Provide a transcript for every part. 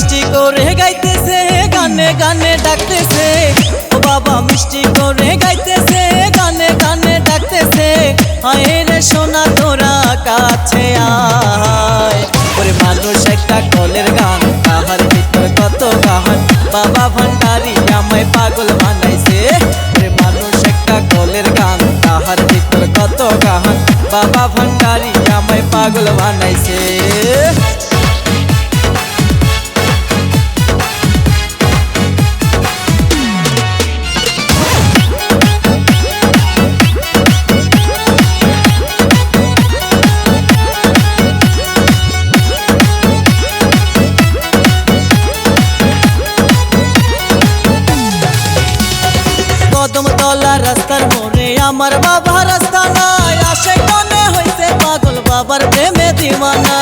মিষ্টি করে গাইতেছে, গানে গানে ডাকতেছে। ও বাবা, মিষ্টি করে গাইতেছে, গানে গানে ডাকতেছে। আয় রে সোনা, তোরা কাছে আয়। ওরে মানুষ, একটা কলের গান, তাহার ভিতর কত গান বাবা ভান্ডারি আমায় পাগল বানাইছে। ওরে মানুষ, একটা কলের গান, তাহার ভিতর কত গান বাবা ভান্ডারি আমায় পাগল বানাইছে। তলা রাস্তার মোড়ে আমার বাবা রাস্তা নাই। আসে কোনে হইছে পাগল বাবার প্রেমে দিওয়ানা।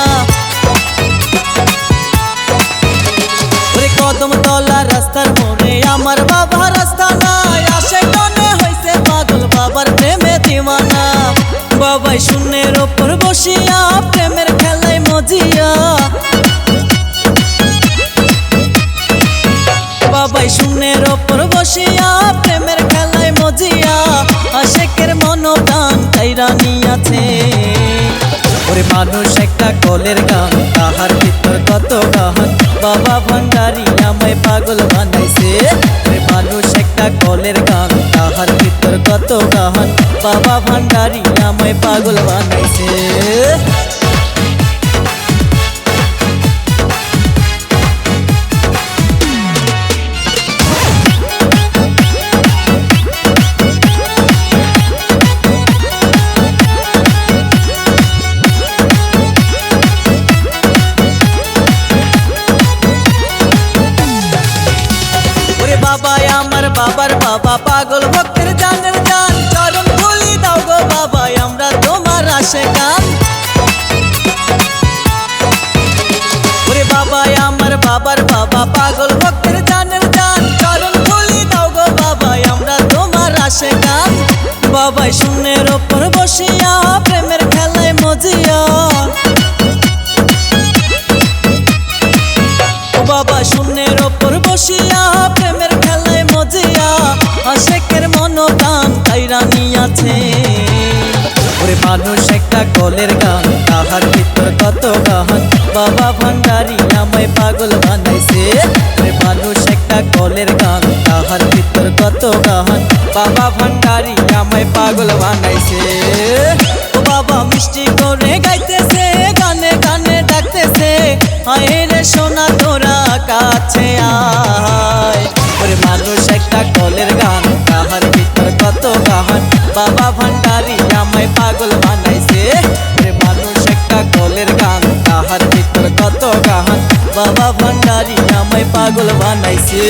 কদম তলা রাস্তার মোড়ে আমার বাবা রাস্তা নাই। আসে কোনে হইছে পাগল বাবার প্রেমে দিওয়ানা। বাবাই শূন্যের ওপর বসিয়া প্রেমের খেলায় মজিয়া। বাবাই শূন্যের ওপর বসিয়া প্রেমের মজিয়া আশেকের মনোদান কাইরানি আছে ওরে মানুষ, একটা কলের গান, তাহার ভিতর কত গান। বাবা ভান্ডারি আমায় পাগল বানাইছে। ওরে মানুষ, একটা কলের গান, তাহার ভিতর কত গান। বাবা ভান্ডারি আমায় পাগল বানাইছে। বাবা পাগল ভক্তের জানের জান মানুষ একটা কলের গান, তাহার ভিতর কত গান? বাবা ভান্ডারি আমায় পাগল বানাইছে। মানুষ একটা কলের গান, তাহার ভিতর কত গান? বাবা ভান্ডারি আমায় পাগল বানাইছে। ও বাবা মিষ্টি করে গাইতেছে, গানে গানে ডাকতেছে। আয় রে সোনা, তোরা কাছে আয়। মানুষ একটা কলের গান, তাহার ভিতর কত গান? বাবা ভান্ডারি যত গাহান? বাবা ভান্ডারি আমায় পাগল বানাইছে।